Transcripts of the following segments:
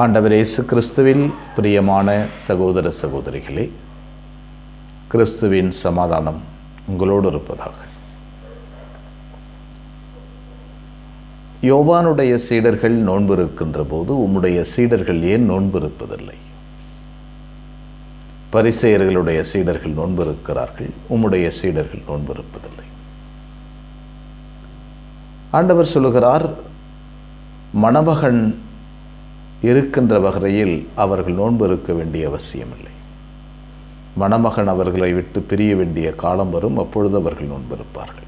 ஆண்டவர் இயேசு கிறிஸ்துவில் பிரியமான சகோதர சகோதரிகளே கிறிஸ்துவின் சமாதானம் உங்களோடு இருப்பதாக. யோவானுடைய சீடர்கள் நோன்பு இருக்கின்ற போது உம்முடைய சீடர்கள் ஏன் நோன்பு இருப்பதில்லை? பரிசெயர்களுடைய சீடர்கள் நோன்பு இருக்கிறார்கள் உம்முடைய சீடர்கள் நோன்பு இருப்பதில்லை. ஆண்டவர் சொல்லுகிறார் மணமகன் இருக்கின்ற வகையில் அவர்கள் நோன்பு இருக்க வேண்டிய அவசியமில்லை. மணமகன் அவர்களை விட்டு பிரிய வேண்டிய காலம் வரும் அப்பொழுது அவர்கள் நோன்பு இருப்பார்கள்.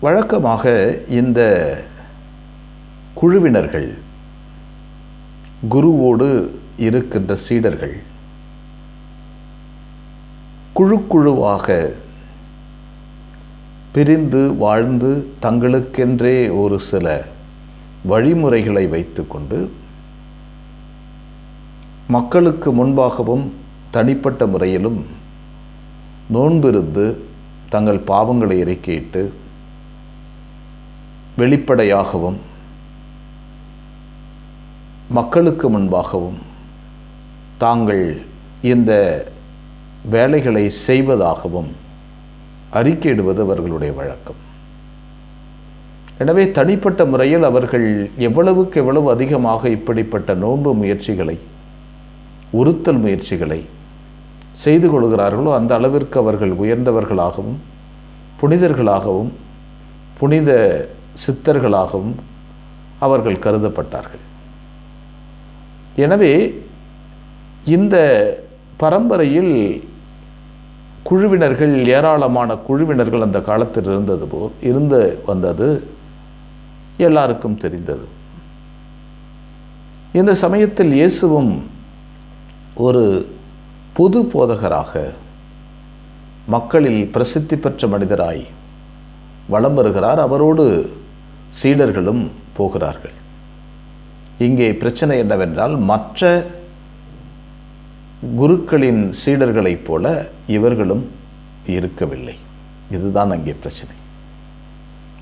வழக்கமாக இந்த குழுவினர்கள் குருவோடு இருக்கின்ற சீடர்கள் குழு குழுவாக பிரிந்து வாழ்ந்து தங்களுக்கென்றே ஒரு சில வழிமுறைகளை வைத்துக்கொண்டு மக்களுக்கு முன்பாகவும் தனிப்பட்ட முறையிலும் நோன்பிருந்து தங்கள் பாவங்களை இறக்கிட்டு வெளிப்படையாகவும் மக்களுக்கு முன்பாகவும் தாங்கள் இந்த வேலைகளை செய்வதாகவும் அறிக்கையிடுவது அவர்களுடைய வழக்கம். எனவே தனிப்பட்ட முறையில் அவர்கள் எவ்வளவுக்கு எவ்வளவு அதிகமாக இப்படிப்பட்ட நோன்பு முயற்சிகளை உறுத்தல் முயற்சிகளை செய்து கொள்கிறார்களோ அந்த அளவிற்கு அவர்கள் உயர்ந்தவர்களாகவும் புனிதர்களாகவும் புனித சித்தர்களாகவும் அவர்கள் கருதப்பட்டார்கள். எனவே இந்த பரம்பரையில் குழுவினர்கள் ஏராளமான குழுவினர்கள் அந்த காலத்தில் இருந்தது போல் இருந்து வந்தது எல்லாருக்கும் தெரிந்தது. இந்த சமயத்தில் இயேசுவும் ஒரு பொது போதகராக மக்களில் பிரசித்தி பெற்ற மனிதராய் வலம் வருகிறார். அவரோடு சீடர்களும் போகிறார்கள். இங்கே பிரச்சனை என்னவென்றால் மற்ற குருக்களின் சீடர்களைப் போல இவர்களும் இருக்கவில்லை. இதுதான் அங்கே பிரச்சனை.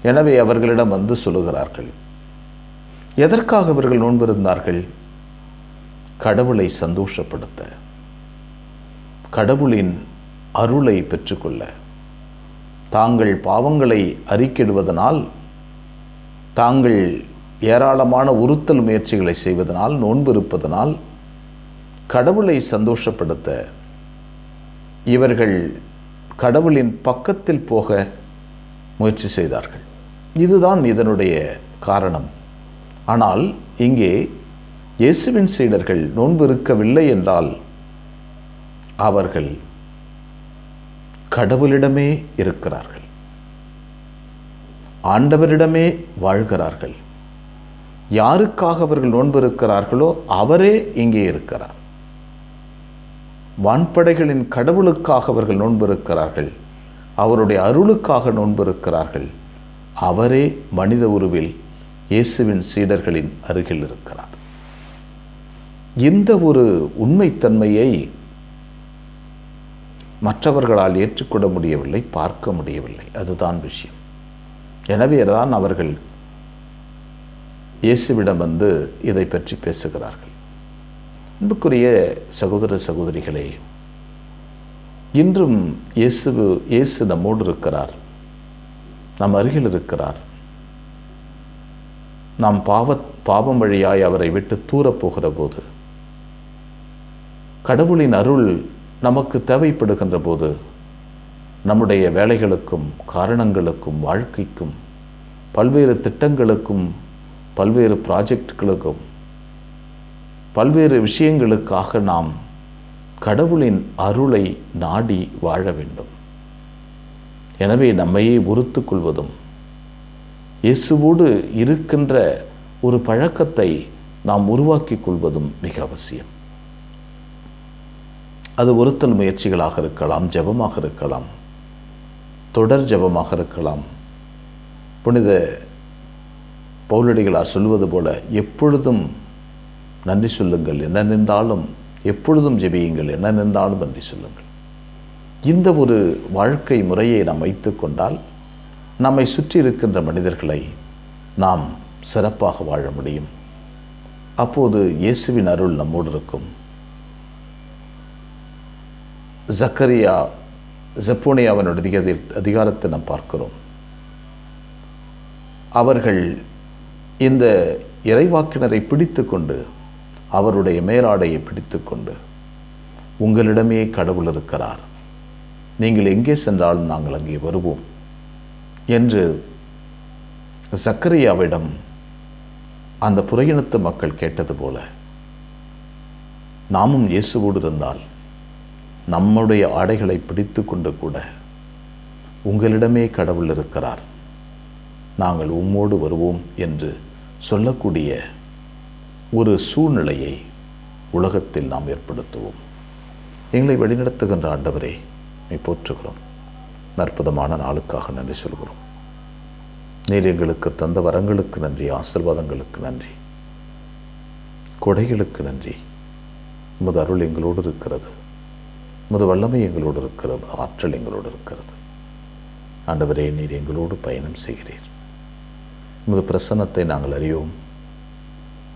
எனவே அவர்களிடம் வந்து சொல்லுகிறார்கள். எதற்காக இவர்கள் நோன்பிருந்தார்கள்? கடவுளை சந்தோஷப்படுத்த. கடவுளின் அருளை பெற்றுக்கொள்ள. தாங்கள் பாவங்களை அறிக்கிடுவதனால் தாங்கள் ஏராளமான உறுத்தல் முயற்சிகளை செய்வதனால் நோன்பு இருப்பதனால் கடவுளை சந்தோஷப்படுத்த இவர்கள் கடவுளின் பக்கத்தில் போக முயற்சி செய்தார்கள். இதுதான் இதனுடைய காரணம். ஆனால் இங்கே இயேசுவின் சீடர்கள் நோன்பு இருக்கவில்லை என்றால் அவர்கள் கடவுளிடமே இருக்கிறார்கள். ஆண்டவரிடமே வாழ்கிறார்கள். யாருக்காக அவர்கள் நோன்பு இருக்கிறார்களோ அவரே இங்கே இருக்கிறார். வான்படைகளின் கடவுளுக்காக அவர்கள் நோன்பு இருக்கிறார்கள். அவருடைய அருளுக்காக நோன்பு இருக்கிறார்கள் அவரே மனித உருவில் இயேசுவின் சீடர்களின் அருகில் இருக்கிறார். இந்த ஒரு உண்மைத்தன்மையை மற்றவர்களால் ஏற்றுக்கொள்ள முடியவில்லை பார்க்க முடியவில்லை. அதுதான் விஷயம். எனவே தான் அவர்கள் இயேசுவிடம் வந்து இதை பற்றி பேசுகிறார்கள். அன்புக்குரிய சகோதர சகோதரிகளே இன்றும் இயேசு இயேசு நம்மோடு இருக்கிறார். நம் அருகில் இருக்கிறார். நாம் பாவ பாவம் வழியாய் அவரை விட்டு தூரப்போகிற போது கடவுளின் அருள் நமக்கு தேவைப்படுகின்ற போது நம்முடைய வேலைகளுக்கும் காரணங்களுக்கும் வாழ்க்கைக்கும் பல்வேறு திட்டங்களுக்கும் பல்வேறு ப்ராஜெக்ட்களுக்கும் பல்வேறு விஷயங்களுக்காக நாம் கடவுளின் அருளை நாடி வாழ வேண்டும். எனவே நம்மையே உறுத்து கொள்வதும் இயேசுவோடு இருக்கின்ற ஒரு பழக்கத்தை நாம் உருவாக்கி கொள்வதும் மிக அவசியம். அது ஒருத்தல் முயற்சிகளாக இருக்கலாம் ஜபமாக இருக்கலாம் தொடர் ஜபமாக இருக்கலாம். புனித பௌலடிகளார் சொல்வது போல எப்பொழுதும் நன்றி சொல்லுங்கள். என்ன நின்றாலும் எப்பொழுதும் ஜெபியுங்கள். என்ன நின்றாலும் நன்றி சொல்லுங்கள். இந்த ஒரு வாழ்க்கை முறையை நாம் வைத்துக்கொண்டால் நம்மை சுற்றி இருக்கின்ற மனிதர்களை நாம் சிறப்பாக வாழ முடியும். அப்போது இயேசுவின் அருள் நம்மோடு இருக்கும். ஜக்கரியா ஜெப்போனியாவினுடைய அதிக- அதிகாரத்தை நாம் பார்க்கிறோம். அவர்கள் இந்த இறைவாக்கினரை பிடித்து கொண்டு அவருடைய மேலாடையை பிடித்து கொண்டு உங்களிடமே கடவுள் இருக்கிறார். நீங்கள் எங்கே சென்றாலும் நாங்கள் அங்கே வருவோம் என்று சக்கரியாவிடம் அந்த புறையினத்து மக்கள் கேட்டது போல நாமும் இயேசுவோடு இருந்தால் நம்முடைய ஆடைகளை பிடித்து கொண்டு கூட உங்களிடமே கடவுள் இருக்கிறார். நாங்கள் உம்மோடு வருவோம் என்று சொல்லக்கூடிய ஒரு சூழ்நிலையை உலகத்தில் நாம் ஏற்படுத்துவோம். எங்களை வழிநடத்துகின்ற ஆண்டவரே நீ போற்றுகிறோம். அற்புதமான நாளுக்காக நன்றி சொல்கிறோம். நீர் எங்களுக்கு தந்த வரங்களுக்கு நன்றி ஆசிர்வாதங்களுக்கு நன்றி. கொடைகளுக்கு நன்றி. உமது அருள் எங்களோடு இருக்கிறது. உமது வல்லமை எங்களோடு இருக்கிறது. ஆற்றல் எங்களோடு இருக்கிறது. ஆண்டவரே நீர் எங்களோடு பயணம் செய்கிறீர். உமது பிரசன்னத்தை நாங்கள் அறியோம்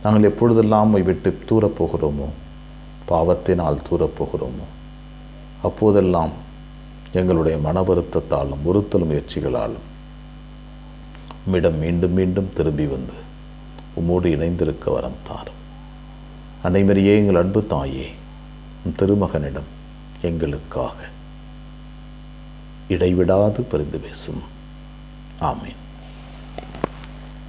நாங்கள் எப்பொழுதெல்லாம் விட்டு தூரப் போகிறோமோ பாவத்தினால் தூரப் போகிறோமோ அப்போதெல்லாம் எங்களுடைய மன வருத்தத்தாலும் உறுத்தல் முயற்சிகளாலும் உம்மிடம் மீண்டும் மீண்டும் திரும்பி வந்து உம்மோடு இணைந்திருக்க வரம் தாரும். அனைவரையே எங்கள் அன்பு தாயே உம் திருமகனிடம் எங்களுக்காக இடைவிடாது பரிந்து பேசும். ஆமீன்.